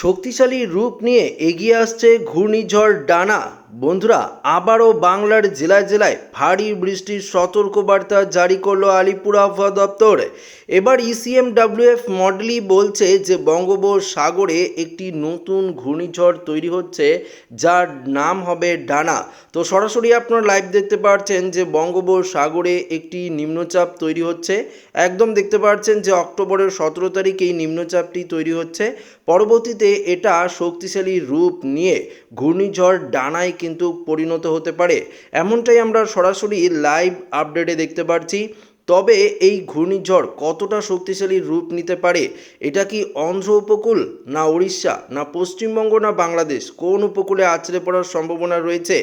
শক্তিশালী রূপ নিয়ে এগিয়ে আসছে ঘূর্ণিঝড় ডানা। বন্ধুরা, আবারও বাংলার জেলায় জেলায় ভারী বৃষ্টির সতর্কবার্তা জারি করল আলিপুর আবহাওয়া দপ্তর। এবার E ইসিএম ডাব্লিউএফ মডেলই বলছে যে বঙ্গোপসাগরে একটি নতুন ঘূর্ণিঝড় তৈরি হচ্ছে, যার নাম হবে ডানা। তো সরাসরি আপনারা লাইভ দেখতে পাচ্ছেন যে বঙ্গোপসাগরে একটি নিম্নচাপ তৈরি হচ্ছে। একদম দেখতে পাচ্ছেন যে অক্টোবরের সতেরো তারিখে এই নিম্নচাপটি তৈরি হচ্ছে। পরবর্তীতে এটা শক্তিশালী রূপ নিয়ে ঘূর্ণিঝড় ডানায় কিন্তু পরিণত হতে পারে। এমনটাই আমরা সরাসরি লাইভ আপডেটে দেখতে পাচ্ছি তবে এই ঘূর্ণিঝড় কতটা শক্তিশালী রূপ নিতে পারে, এটা কি অন্ধ্র উপকূল, না উড়িষ্যা, না পশ্চিমবঙ্গ, না বাংলাদেশ, কোন উপকূলে আছড়ে পড়ার সম্ভাবনা রয়েছে,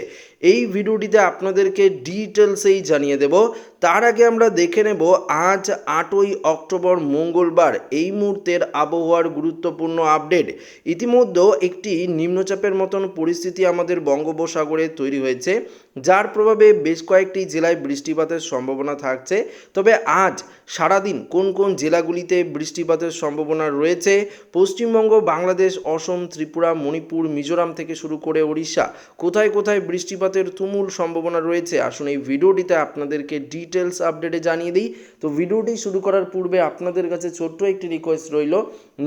এই ভিডিওটিতে আপনাদেরকে ডিটেলসেই জানিয়ে দেব। তার আগে আমরা দেখে নেব আজ আটই অক্টোবর মঙ্গলবার এই মুহূর্তের আবহাওয়ার গুরুত্বপূর্ণ আপডেট। ইতিমধ্যে একটি নিম্নচাপের মতন পরিস্থিতি আমাদের বঙ্গোপসাগরে তৈরি হয়েছে, যার প্রভাবে বেশ কয়েকটি জেলায় বৃষ্টিপাতের সম্ভাবনা থাকছে। তবে আজ সারাদিন কোন কোন জেলাগুলিতে বৃষ্টিপাতের সম্ভাবনা রয়েছে? পশ্চিমবঙ্গ, বাংলাদেশ, অসম, ত্রিপুরা, মণিপুর, মিজোরাম থেকে শুরু করে ওড়িশা। কোথায় কোথায় বৃষ্টিপাতের তুমুল সম্ভাবনা রয়েছে? আসুন এই ভিডিওটিতে আপনাদেরকে ডিটেলস আপডেটে জানিয়ে দিই। তো ভিডিওটি শুরু করার পূর্বে আপনাদের কাছে ছোট্ট একটি রিকোয়েস্ট রইল।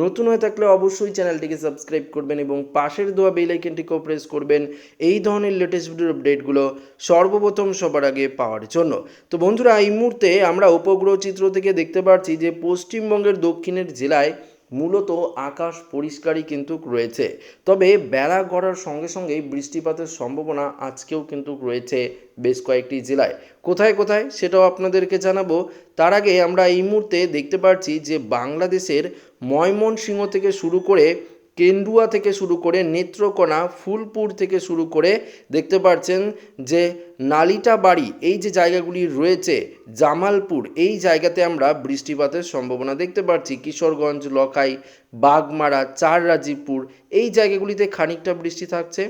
নতুন হয়ে থাকলে অবশ্যই চ্যানেলটিকে সাবস্ক্রাইব করবেন এবং পাশের দেওয়া বেল আইকনটিকেও প্রেস করবেন এই ধরনের লেটেস্ট ভিডিওর আপডেটগুলো সর্বপ্রথম সবার আগে পাওয়ার জন্য। তো বন্ধুরা, এই মুহূর্তে আমরা উপগ্রহ চিত্র থেকে দেখতে পাচ্ছি যে পশ্চিমবঙ্গের দক্ষিণের জেলায় মূলত আকাশ পরিষ্কারই কিন্তু রয়েছে। তবে বেলা গড়ার সঙ্গে সঙ্গে বৃষ্টিপাতের সম্ভাবনা আজকেও কিন্তু রয়েছে বেশ কয়েকটি জেলায়। কোথায় কোথায় সেটাও আপনাদেরকে জানাব। তার আগে আমরা এই মুহূর্তে দেখতে পাচ্ছি যে বাংলাদেশের ময়মনসিংহ থেকে শুরু করে কেন্দুয়া থেকে শুরু করে নেত্রকোনা, ফুলপুর থেকে শুরু করে দেখতে পাচ্ছেন যে নালিটা বাড়ি, এই যে জায়গাগুলি রয়েছে, জামালপুর, এই জায়গাতে আমরা বৃষ্টিপাতের সম্ভাবনা দেখতে পাচ্ছি কিশোরগঞ্জ লকাই বাগমারা চার রাজীবপুর এই জায়গাগুলিতে খানিকটা বৃষ্টি থাকছে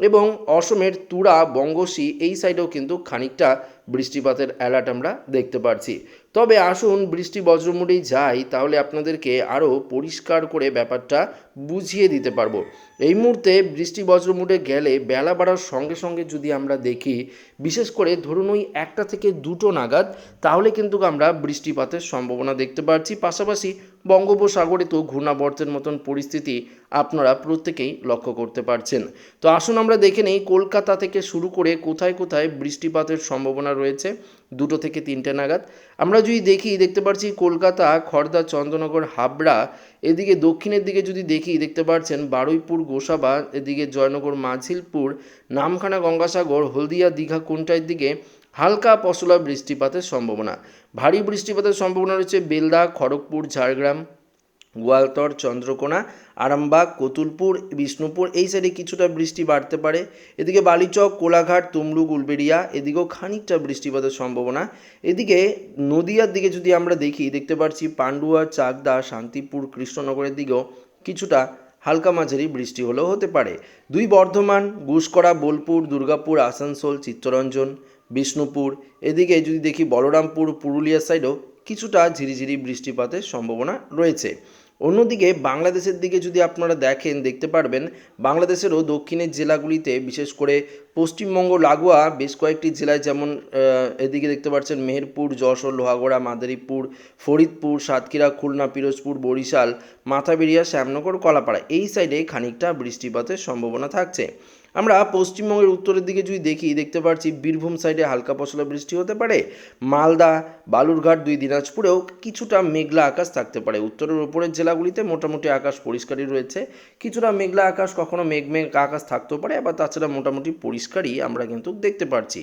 এবং অসমের তুরা বঙ্গশী এই সাইডেও কিন্তু খানিকটা বৃষ্টিপাতের অ্যালার্ট আমরা দেখতে পাচ্ছি তবে আসুন বৃষ্টি বজ্রমুড়েই যাই, তাহলে আপনাদেরকে আরও পরিষ্কার করে ব্যাপারটা বুঝিয়ে দিতে পারব। এই মুহূর্তে বৃষ্টি বজ্রমুড়ে গেলে বেলা বাড়ার সঙ্গে সঙ্গে যদি আমরা দেখি, বিশেষ করে ধরুন ওই একটা থেকে দুটো নাগাদ, তাহলে কিন্তু আমরা বৃষ্টিপাতের সম্ভাবনা দেখতে পাচ্ছি পাশাপাশি বঙ্গোপসাগরে তো ঘূর্ণাবর্তের মতন পরিস্থিতি আপনারা প্রত্যেকেই লক্ষ্য করতে পারছেন। তো আসুন আমরা দেখে নেই, কলকাতা থেকে শুরু করে কোথায় কোথায় বৃষ্টিপাতের সম্ভাবনা রয়েছে, দুটো থেকে তিনটে নাগাদ। আমরা যদি দেখি, দেখতে পাচ্ছি কলকাতা খড়দা চন্দ্রনগর হাবড়া, এদিকে দক্ষিণের দিকে যদি দেখি, দেখতে পাচ্ছেন বারুইপুর, গোসাবা, এদিকে জয়নগর, মাঝিলপুর, নামখানা, গঙ্গাসাগর, হলদিয়া, দীঘা, কোনটার দিকে হালকা পশলা বৃষ্টিপাতের সম্ভাবনা। ভারী বৃষ্টিপাতের সম্ভাবনা রয়েছে বেলদা, খড়গপুর, ঝাড়গ্রাম। গোয়ালতর, চন্দ্রকোনা, আরামবাগ, কতুলপুর, বিষ্ণুপুর, এই সাইডে কিছুটা বৃষ্টি বাড়তে পারে। এদিকে বালিচক, কোলাঘাট, তমলুক, উলবেড়িয়া, এদিকেও খানিকটা বৃষ্টিপাতের সম্ভাবনা। এদিকে নদিয়ার দিকে যদি আমরা দেখি, দেখতে পাচ্ছি পান্ডুয়া, চাকদা, শান্তিপুর, কৃষ্ণনগরের দিকেও কিছুটা হালকা মাঝারি বৃষ্টি হলেও হতে পারে। দুই বর্ধমান গুসকরা বোলপুর, দুর্গাপুর, আসানসোল, চিত্তরঞ্জন, বিষ্ণুপুর, এদিকে যদি দেখি বলরামপুর পুরুলিয়া সাইডেও কিছুটা ঝিরিঝিরি বৃষ্টিপাতের সম্ভাবনা রয়েছে। অন্যদিকে বাংলাদেশের দিকে যদি আপনারা দেখেন, দেখতে পারবেন, বাংলাদেশেরও দক্ষিণের জেলাগুলিতে, বিশেষ করে পশ্চিমবঙ্গ, লাগোয়া বেশ কয়েকটি জেলায় যেমন এদিকে দেখতে পাচ্ছেন মেহেরপুর, যশোর, লোহাগড়া, মাদারীপুর, ফরিদপুর, সাতক্ষীরা, খুলনা, পিরোজপুর, বরিশাল, মাথাবেরিয়া, শ্যামনগর, কলাপাড়া। এই সাইডে খানিকটা বৃষ্টিপাতের সম্ভাবনা থাকছে। আমরা পশ্চিমবঙ্গের উত্তরের দিকে যদি দেখি, দেখতে পাচ্ছি বীরভূম সাইডে হালকা পশলা বৃষ্টি হতে পারে। মালদা বালুরঘাট দুই দিনাজপুরেও কিছুটা মেঘলা আকাশ থাকতে পারে। উত্তরের উপরের জেলাগুলিতে মোটামুটি আকাশ পরিষ্কারই রয়েছে। কিছুটা মেঘলা আকাশ, কখনো মেঘ মেঘ আকাশ থাকতেও পারে, আবার তাছাড়া মোটামুটি পরিষ্কারই আমরা কিন্তু দেখতে পাচ্ছি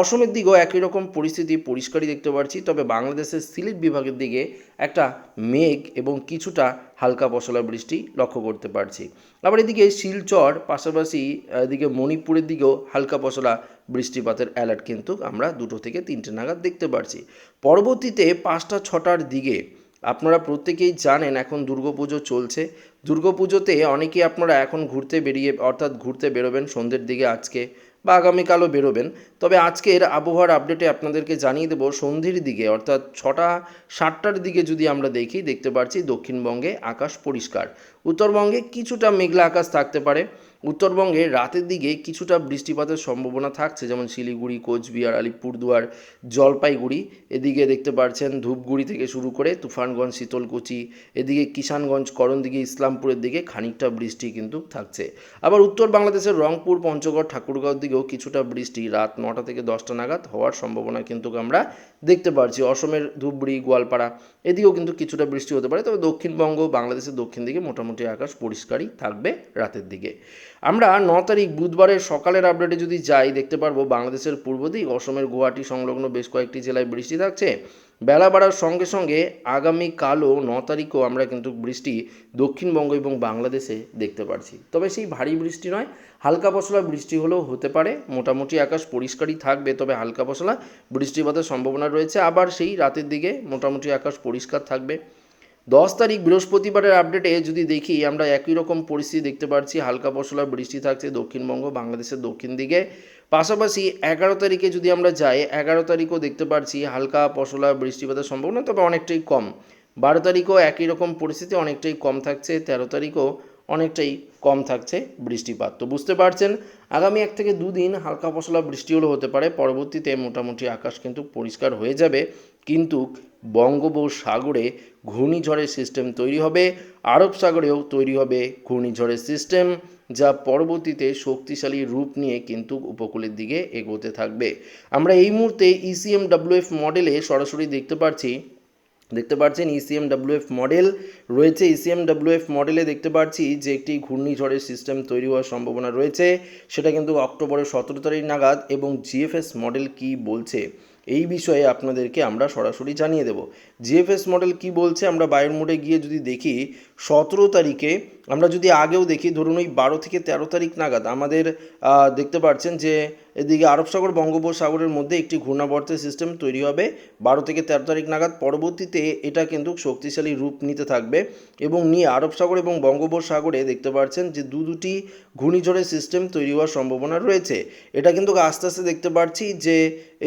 অসমের দিকেও একই রকম পরিস্থিতি, পরিষ্কারই দেখতে পাচ্ছি তবে বাংলাদেশের সিলেট বিভাগের দিকে একটা মেঘ এবং কিছুটা হালকা পশলা বৃষ্টি লক্ষ্য করতে পারছি। আবার এদিকে শিলচর, পাশাপাশি এদিকে মণিপুরের দিকেও হালকা পশলা বৃষ্টিপাতের অ্যালার্ট কিন্তু আমরা দুটো থেকে তিনটে নাগাদ দেখতে পারছি। পরবর্তীতে পাঁচটা, ছটার দিকে আপনারা প্রত্যেকেই জানেন এখন দুর্গাপুজো চলছে। দুর্গাপুজোতে অনেকেই আপনারা এখন ঘুরতে বেরিয়ে, অর্থাৎ ঘুরতে বেরোবেন সন্ধ্যের দিকে আজকে বা আগামীকালও বেরোবেন। তবে আজকের আবহাওয়ার আপডেটে আপনাদেরকে জানিয়ে দেবো সন্ধ্যের দিকে, অর্থাৎ ছটা, সাতটার দিকে যদি আমরা দেখি, দেখতে পাচ্ছি দক্ষিণবঙ্গে আকাশ পরিষ্কার। উত্তরবঙ্গে কিছুটা মেঘলা আকাশ থাকতে পারে। উত্তরবঙ্গে রাতের দিকে কিছুটা বৃষ্টিপাতের সম্ভাবনা থাকছে, যেমন শিলিগুড়ি, কোচবিহার, আলিপুরদুয়ার, জলপাইগুড়ি। এদিকে দেখতে পাচ্ছেন ধূপগুড়ি থেকে শুরু করে তুফানগঞ্জ, শীতলকুচি। এদিকে কিষানগঞ্জ, করণদিঘি, ইসলামপুরের দিকে খানিকটা বৃষ্টি কিন্তু থাকছে। আবার উত্তর বাংলাদেশের রংপুর, পঞ্চগড়, ঠাকুরগাঁওর দিকেও কিছুটা বৃষ্টি। রাত নটা থেকে দশটা নাগাদ হওয়ার সম্ভাবনা কিন্তু আমরা দেখতে পারছি। অসমের ধূপগুড়ি, গোয়ালপাড়া এদিকেও কিন্তু কিছুটা বৃষ্টি হতে পারে। তবে দক্ষিণবঙ্গ, বাংলাদেশের দক্ষিণ দিকে মোটামুটি আকাশ পরিষ্কারই থাকবে রাতের দিকে। আমরা ন তারিখ বুধবারের সকালের আপডেটে যদি যাই, দেখতে পারব বাংলাদেশের পূর্ব দিক, অসমের গুয়াহাটি সংলগ্ন বেশ কয়েকটি জেলায় বৃষ্টি থাকছে। বেলা বাড়ার সঙ্গে সঙ্গে আগামীকালও ন তারিখও আমরা কিন্তু বৃষ্টি দক্ষিণবঙ্গ এবং বাংলাদেশে দেখতে পারছি। তবে সেই ভারী বৃষ্টি নয়, হালকা পশলা বৃষ্টি হলেও হতে পারে। মোটামুটি আকাশ পরিষ্কারই থাকবে, তবে হালকা পশলা বৃষ্টিপাতের সম্ভাবনা রয়েছে। আবার সেই রাতের দিকে মোটামুটি আকাশ পরিষ্কার থাকবে। দশ তারিখ বৃহস্পতিবারের আপডেটে যদি দেখি, আমরা একই রকম পরিস্থিতি দেখতে পাচ্ছি হালকা পশলা বৃষ্টি থাকছে দক্ষিণবঙ্গ, বাংলাদেশের দক্ষিণ দিকে। পাশাপাশি এগারো তারিখে যদি আমরা যাই, এগারো তারিখও দেখতে পাচ্ছি হালকা পশলা বৃষ্টিপাতের সম্ভাবনা, তবে অনেকটাই কম। বারো তারিখও একই রকম পরিস্থিতি, অনেকটাই কম থাকছে। তেরো তারিখও অনেকটাই কম থাকছে বৃষ্টিপাত। তো বুঝতে পারছেন, আগামী এক থেকে দুদিন হালকা পশলা বৃষ্টি হলেও হতে পারে। পরবর্তীতে মোটামুটি আকাশ কিন্তু পরিষ্কার হয়ে যাবে। কিন্তু বঙ্গোপসাগরে ঘূর্ণিঝড়ের সিস্টেম তৈরি হবে। আরব সাগরেও তৈরি হবে ঘূর্ণিঝড়ের সিস্টেম যা পরবর্তীতে শক্তিশালী রূপ নিয়ে কিন্তু উপকূলের দিকে এগোতে থাকবে। আমরা এই মুহূর্তে ইসিএম ডাব্লিউএফ মডেলে সরাসরি দেখতে পাচ্ছি দেখতে পাচ্ছেন ইসিএম ডাব্লিউএফ মডেল রয়েছে ইসিএম ডাব্লিউএফ মডেলে দেখতে পাচ্ছি যে একটি ঘূর্ণিঝড়ের সিস্টেম তৈরি হওয়ার সম্ভাবনা রয়েছে। সেটা কিন্তু অক্টোবরের সতেরো তারিখ নাগাদ এবং জিএফএস মডেল কি বলছে? এই বিষয়ে আপনাদেরকে আমরা সরাসরি জানিয়ে দেব। জিএফএস মডেল কি বলছে? আমরা বায়ুর মোডে গিয়ে যদি দেখি, সতেরো তারিখে আমরা যদি আগেও দেখি, ধরুন ওই বারো থেকে তেরো তারিখ নাগাদ আমাদের দেখতে পাচ্ছেন যে এদিকে আরব সাগর বঙ্গোপসাগরের মধ্যে একটি ঘূর্ণাবর্তের সিস্টেম তৈরি হবে। বারো থেকে তেরো তারিখ নাগাদ পরবর্তীতে এটা কিন্তু শক্তিশালী রূপ নিতে থাকবে এবং নিয়ে আরব সাগর এবং বঙ্গোপসাগরে দেখতে পাচ্ছেন যে দু দুটি ঘূর্ণিঝড়ের সিস্টেম তৈরি হওয়ার সম্ভাবনা রয়েছে। এটা কিন্তু আস্তে আস্তে দেখতে পাচ্ছি যে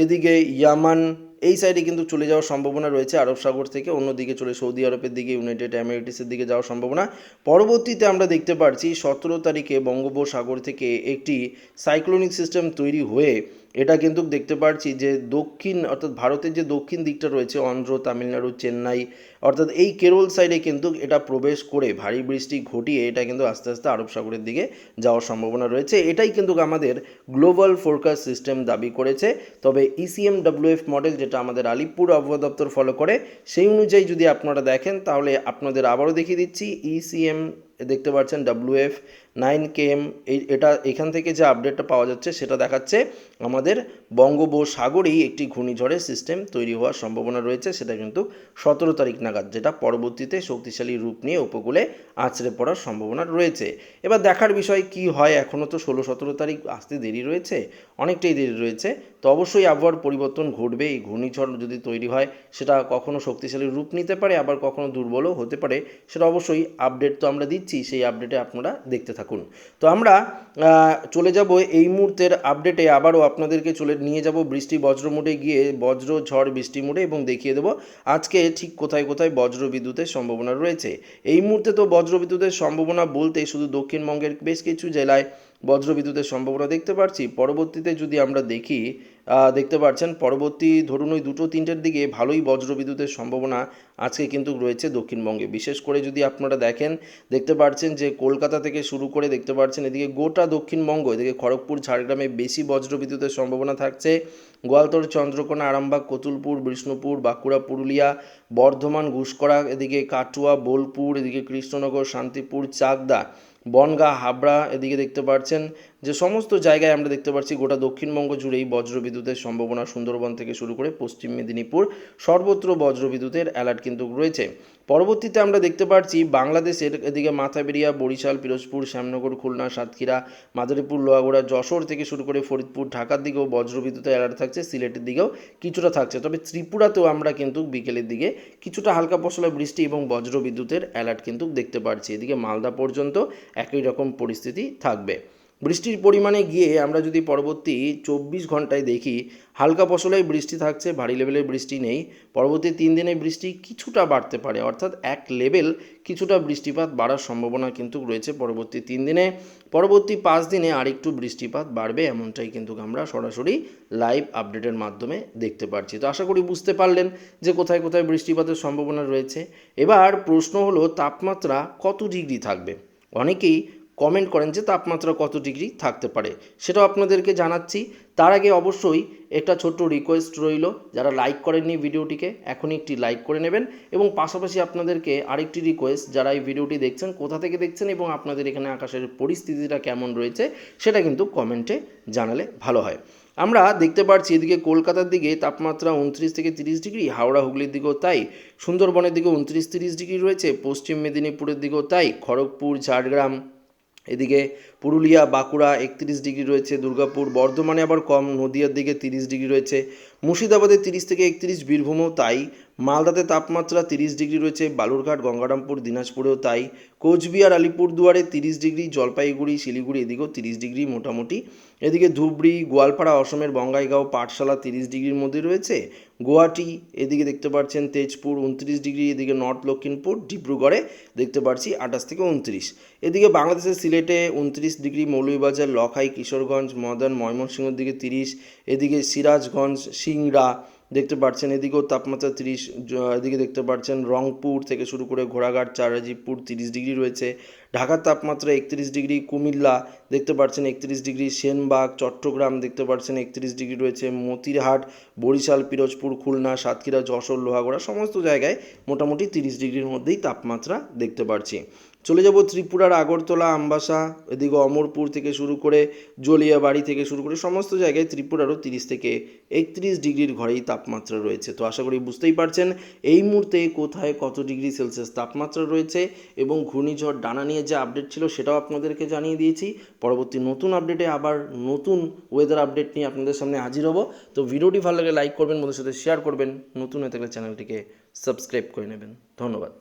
এদিকে ইয়ামান এই সাইডে কিন্তু চলে যাওয়ার সম্ভাবনা রয়েছে। আরব সাগর থেকে অন্যদিকে চলে সৌদি আরবের দিকে ইউনাইটেড আমেরিটিসের দিকে যাওয়ার সম্ভাবনা। পরবর্তীতে আমরা দেখতে পাচ্ছি সতেরো তারিখে বঙ্গোপসাগর থেকে একটি সাইক্লোনিক সিস্টেম তৈরি হয়ে এটা কিন্তু দেখতে পারছি যে দক্ষিণ, অর্থাৎ ভারতের যে দক্ষিণ দিকটা রয়েছে, অন্ধ্র, তামিলনাড়ু, চেন্নাই, অর্থাৎ এই কেরল সাইডে কিন্তু এটা প্রবেশ করে ভারী বৃষ্টি ঘটিয়ে এটা কিন্তু আস্তে আস্তে আরব সাগরের দিকে যাওয়ার সম্ভাবনা রয়েছে। এটাই কিন্তু আমাদের গ্লোবাল ফোরকাস্ট সিস্টেম দাবি করেছে। তবে E ইসিএম ডাব্লিউএফ মডেল যেটা আমাদের আলিপুর আবহাওয়া দপ্তর ফলো করে, সেই অনুযায়ী যদি আপনারা দেখেন, তাহলে আপনাদের আবারও দেখিয়ে দিচ্ছি E ইসিএম দেখতে পাচ্ছেন W WF nine K M এই, এটা এখান থেকে যে আপডেটটা পাওয়া যাচ্ছে সেটা দেখাচ্ছে আমাদের বঙ্গোপসাগরেই একটি ঘূর্ণিঝড়ের সিস্টেম তৈরি হওয়ার সম্ভাবনা রয়েছে। সেটা কিন্তু সতেরো তারিখ নাগাদ, যেটা পরবর্তীতে শক্তিশালী রূপ নিয়ে উপকূলে আছড়ে পড়ার সম্ভাবনা রয়েছে। এবার দেখার বিষয় কি হয় এখনও তো ষোলো সতেরো তারিখ আসতে দেরি রয়েছে, অনেকটাই দেরি রয়েছে। তো অবশ্যই আবহাওয়ার পরিবর্তন ঘটবে, এই ঘূর্ণিঝড় যদি তৈরি হয় সেটা কখনো শক্তিশালী রূপ নিতে পারে, আবার কখনো দুর্বলও হতে পারে, সেটা অবশ্যই আপডেট তো আমরা দিচ্ছি। সেই আপডেটে আপনারা দেখতে থাকুন। তো আমরা চলে যাব এই মুহূর্তের আপডেটে আবারও আপনাদেরকে চলে নিয়ে যাব বৃষ্টি বজ্র মোডে গিয়ে, বজ্র ঝড় বৃষ্টি মোডে এবং দেখিয়ে দেবো আজকে ঠিক কোথায় কোথায় বজ্র বিদ্যুতের সম্ভাবনা রয়েছে। এই মুহূর্তে তো বজ্র বিদ্যুতের সম্ভাবনা বলতে শুধু দক্ষিণবঙ্গের বেশ কিছু জেলায় বজ্র বিদ্যুতের সম্ভাবনা দেখতে পাচ্ছি পরবর্তীতে যদি আমরা দেখি দেখতে পাচ্ছেন, পরবর্তী ধরুন ওই দুটো তিনটের দিকে ভালোই বজ্র বিদ্যুতের সম্ভাবনা আজকে কিন্তু রয়েছে দক্ষিণবঙ্গে। বিশেষ করে যদি আপনারা দেখেন, দেখতে পাচ্ছেন যে কলকাতা থেকে শুরু করে দেখতে পাচ্ছেন এদিকে গোটা দক্ষিণবঙ্গ, এদিকে খড়গপুর, ঝাড়গ্রামে বেশি বজ্র বিদ্যুতের সম্ভাবনা থাকছে। গোয়ালতর, চন্দ্রকোনা, আরামবাগ, কতুলপুর, বিষ্ণুপুর, বাঁকুড়া, পুরুলিয়া, বর্ধমান ঘুষকরা এদিকে কাটুয়া, বোলপুর, এদিকে কৃষ্ণনগর, শান্তিপুর, চাকদা, বনগাঁ, হাবড়া, এদিকে দেখতে পাচ্ছেন যে সমস্ত জায়গায় আমরা দেখতে পাচ্ছি গোটা দক্ষিণবঙ্গ জুড়েই বজ্রবিদ্যুতের সম্ভাবনা সুন্দরবন থেকে শুরু করে পশ্চিম মেদিনীপুর সর্বত্র বজ্রবিদ্যুতের অ্যালার্ট কিন্তু রয়েছে। পরবর্তীতে আমরা দেখতে পাচ্ছি বাংলাদেশের এদিকে মাথাবেরিয়া, বরিশাল, পিরোজপুর, শ্যামনগর, খুলনা, সাতক্ষীরা, মাদারীপুর, লোহাগড়া, যশোর থেকে শুরু করে ফরিদপুর, ঢাকার দিকেও বজ্রবিদ্যুতের অ্যালার্ট থাকছে, সিলেটের দিকেও কিছুটা থাকছে। তবে ত্রিপুরাতেও আমরা কিন্তু বিকেলের দিকে কিছুটা হালকা পশলা বৃষ্টি এবং বজ্রবিদ্যুতের অ্যালার্ট কিন্তু দেখতে পাচ্ছি। এদিকে মালদা পর্যন্ত একই রকম পরিস্থিতি থাকবে। বৃষ্টির পরিমাণে গিয়ে আমরা যদি পরবর্তী চব্বিশ ঘন্টায় দেখি, হালকা ফসলেই বৃষ্টি থাকছে, ভারী লেভেলের বৃষ্টি নেই। পরবর্তী তিন দিনে বৃষ্টি কিছুটা বাড়তে পারে, অর্থাৎ এক লেভেল কিছুটা বৃষ্টিপাত বাড়ার সম্ভাবনা কিন্তু রয়েছে পরবর্তী তিন দিনে। পরবর্তী পাঁচ দিনে আরেকটু বৃষ্টিপাত বাড়বে, এমনটাই কিন্তু আমরা সরাসরি লাইভ আপডেটের মাধ্যমে দেখতে পাচ্ছি তো আশা করি বুঝতে পারলেন যে কোথায় কোথায় বৃষ্টিপাতের সম্ভাবনা রয়েছে। এবার প্রশ্ন হলো, তাপমাত্রা কত ডিগ্রি থাকবে? অনেকেই কমেন্ট করেন যে তাপমাত্রা কত ডিগ্রি থাকতে পারে। সেটাও আপনাদেরকে জানাচ্ছি। তার আগে অবশ্যই একটা ছোট্ট রিকোয়েস্ট রইল। যারা লাইক করেননি ভিডিওটিকে, এখনই একটি লাইক করে নেবেন। এবং পাশাপাশি আপনাদেরকে আরেকটি রিকোয়েস্ট যারা এই ভিডিওটি দেখছেন, কোথা থেকে দেখছেন এবং আপনাদের এখানে আকাশের পরিস্থিতিটা কেমন রয়েছে, সেটা কিন্তু কমেন্টে জানালে ভালো হয়। আমরা দেখতে পাচ্ছি এদিকে কলকাতার দিকে তাপমাত্রা উনত্রিশ থেকে তিরিশ ডিগ্রি হাওড়া হুগলির দিকেও তাই। সুন্দরবনের দিকে উনত্রিশ তিরিশ ডিগ্রি রয়েছে, পশ্চিম মেদিনীপুরের দিকেও তাই। খড়গপুর, ঝাড়গ্রাম এদিকে পুরুলিয়া, বাঁকুড়া একত্রিশ ডিগ্রি রয়েছে, দুর্গাপুর, বর্ধমানে আবার কম, নদিয়ার দিকে তিরিশ ডিগ্রি রয়েছে, মুর্শিদাবাদে তিরিশ থেকে একত্রিশ, বীরভূমেও তাই। মালদাতে তাপমাত্রা তিরিশ ডিগ্রি রয়েছে, বালুরঘাট, গঙ্গারামপুর, দিনাজপুরেও তাই। কোচবিহার, আলিপুরদুয়ারে তিরিশ ডিগ্রি, জলপাইগুড়ি, শিলিগুড়ি এদিকেও তিরিশ ডিগ্রি মোটামুটি। এদিকে ধুবড়ি, গোয়ালপাড়া, অসমের বঙ্গাইগাঁও, পাঠশালা তিরিশ ডিগ্রির মধ্যে রয়েছে। গুয়াহাটি এদিকে দেখতে পাচ্ছেন তেজপুর উনত্রিশ ডিগ্রি, এদিকে নর্থ লক্ষিমপুর, ডিব্রুগড়ে দেখতে পাচ্ছি আঠাশ থেকে উনত্রিশ। এদিকে বাংলাদেশের সিলেটে উনত্রিশ ডিগ্রি, মৌলভীবাজার, লখাই, কিশোরগঞ্জ, মদন, ময়মনসিংহের দিকে তিরিশ। এদিকে সিরাজগঞ্জ, সিংড়া দেখতে পাচ্ছেন এদিকেও তাপমাত্রা তিরিশ এদিকে দেখতে পাচ্ছেন রংপুর থেকে শুরু করে ঘোড়াঘাট চারাজিপুর তিরিশ ডিগ্রি রয়েছে। ঢাকার তাপমাত্রা একত্রিশ ডিগ্রি, কুমিল্লা দেখতে পাচ্ছেন একত্রিশ ডিগ্রি, সেনবাগ, চট্টগ্রাম দেখতে পাচ্ছেন একত্রিশ ডিগ্রি রয়েছে। মতিরহাট, বরিশাল, পিরোজপুর, খুলনা, সাতক্ষীরা, যশোর, লোহাগড়া, সমস্ত জায়গায় মোটামুটি তিরিশ ডিগ্রির মধ্যেই তাপমাত্রা দেখতে পাচ্ছি চলে যাব ত্রিপুরার আগরতলা, আমবাসা, এদিকে অমরপুর থেকে শুরু করে জলিয়াবাড়ি থেকে শুরু করে সমস্ত জায়গায় ত্রিপুরারও তিরিশ থেকে একত্রিশ ডিগ্রির ঘরেই তাপমাত্রা রয়েছে। তো আশা করি বুঝতেই পারছেন, এই মুহূর্তে কোথায় কত ডিগ্রি সেলসিয়াস তাপমাত্রা রয়েছে এবং ঘূর্ণিঝড় ডানা নিয়ে যে আপডেট ছিল সেটাও আপনাদেরকে জানিয়ে দিয়েছি। পরবর্তী নতুন আপডেটে আবার নতুন ওয়েদার আপডেট নিয়ে আপনাদের সামনে হাজির হব। তো ভিডিওটি ভালো লাগে লাইক করবেন, বন্ধুদের সাথে শেয়ার করবেন। নতুন হয়ে থাকলে চ্যানেলটিকে সাবস্ক্রাইব করে নেবেন। ধন্যবাদ।